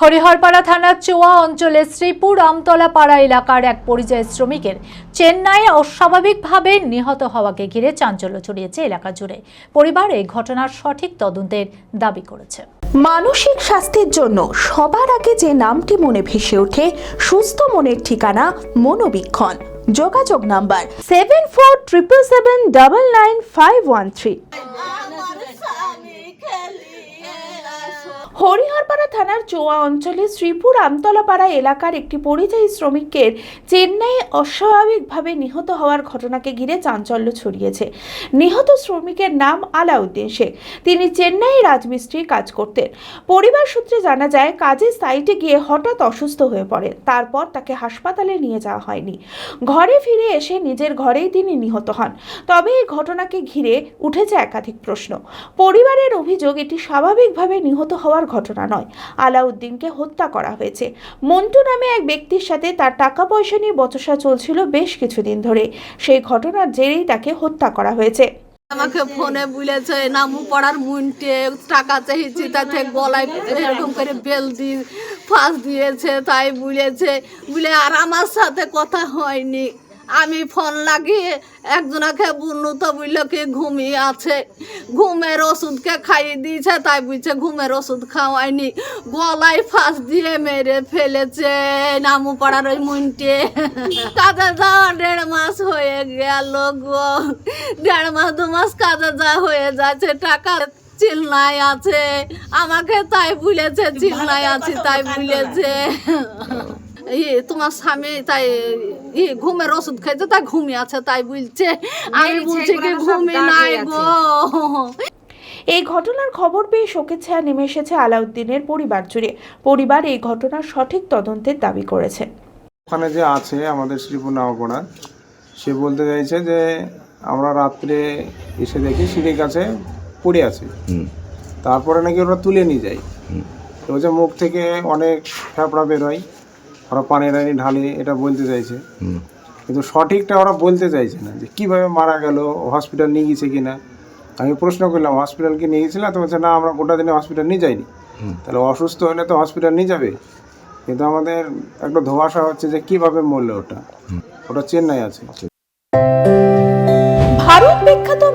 হরিহরপাড়া থানার চোয়া অঞ্চলের শ্রীপুর আমতলা পাড়া এলাকার এক পরিযায়ী শ্রমিকের চেন্নাইয়ে অস্বাভাবিকভাবে নিহত হওয়াকে ঘিরে চাঞ্চল্য ছড়িয়েছে এলাকা জুড়ে। পরিবার এই ঘটনার সঠিক তদন্তের দাবি করেছে। মানসিক স্বাস্থ্যের জন্য সবার আগে যে নামটি মনে ভেসে ওঠে সুস্থ মনের ঠিকানা মনোবীক্ষণ। যোগাযোগ number seven four triple seven double nine five one three Hariharpara থানার চোয়া অঞ্চলে শ্রীপুর আমতলাপাড়া এলাকার একটি পরিযায়ী শ্রমিকের চেন্নাইয়ে অস্বাভাবিকভাবে নিহত হওয়ার ঘটনাকে ঘিরে চাঞ্চল্য ছড়িয়েছে। নিহত শ্রমিকের নাম আলাউদ্দিন শেখ। তিনি চেন্নাইয়ে রাজমিস্ত্রি কাজ করতেন। পরিবার সূত্রে জানা যায় কাজের সাইটে গিয়ে হঠাৎ অসুস্থ হয়ে পড়েন তারপর তাকে হাসপাতালে নিয়ে যাওয়া হয়নি। ঘরে ফিরে এসে নিজের ঘরেই তিনি নিহত হন। তবে এই ঘটনাকে ঘিরে উঠেছে একাধিক প্রশ্ন। পরিবারের অভিযোগ, এটি স্বাভাবিকভাবে নিহত হওয়ার ঘটনা নয়। আলাউদ্দিনকে হত্যা করা হয়েছে। মন্টু নামে এক ব্যক্তির সাথে তার টাকা পয়সা নিয়ে বচসা চলছিল বেশ কিছুদিন ধরে। সেই ঘটনার জেরেই তাকে হত্যা করা হয়েছে। আমাকে ফোনে বলেছে, নামু পড়ার মুনটে টাকা চেয়েছি, তাতে গলায় এরকম করে বেল দিয়ে ফাঁস দিয়েছে। তাই বলেছে, বলে, আর আমার সাথে কথা হয়নি। আমি ফোন লাগিয়ে একজনাকে বুনু তো বুঝলো কি ঘুমিয়ে আছে। ঘুমের ওষুধকে খাইয়ে দিয়েছে তাই বুঝছে ঘুমের ওষুধ খাওয়ায়নি গলায় ফাঁস দিয়ে মেরে ফেলেছে নামু পাড়ার ওই মুনটে। কাজে যাওয়া দেড় মাস হয়ে গেল গো। দেড় মাস দু মাস কাজে যা হয়ে যাচ্ছে টাকা চিল্লাই আছে। আমাকে তাই বলেছে চিল্লাই আছে তাই বলেছে। ইয়ে তোমার স্বামী তাই ই ঘুমের ওষুধ খাইছে তাই ঘুমিয়ে আছে তাই বলছে। আমি বলছি কি ঘুমি নাই গো। এই ঘটনার খবর পেয়ে শোকের ছায়া নেমে এসেছে আলাউদ্দিনের পরিবার জুড়ে। পরিবার এই ঘটনার সঠিক তদন্তের দাবি করেছে। ওখানে যে আছে আমাদের শ্রীপুর নামকোড়া সে বলতে চাইছে যে আমরা রাত্রে এসে দেখি সিঁড়ির কাছে পড়ে আছে। তারপরে নাকি ওরা তুলে নিয়ে যায়। তো বলছে মুখ থেকে অনেক ফ্যাপড়া বেরোয় ওরা পানি টানি ঢালে এটা বলতে চাইছে। কিন্তু সঠিকটা ওরা বলতে চাইছে না যে কীভাবে মারা গেল হসপিটাল নিয়ে গেছে কি না আমি প্রশ্ন করলাম হসপিটাল কি নিয়ে গেছিলাম তো বলছে না আমরা গোটা দিনে হসপিটাল নিয়ে যাইনি। তাহলে অসুস্থ হলে তো হসপিটাল নিয়ে যাবে। কিন্তু আমাদের একটা ধোয়াশা হচ্ছে যে কীভাবে মরলো ওটা। ওটা চেন্নাই আছে। বিখ্যাত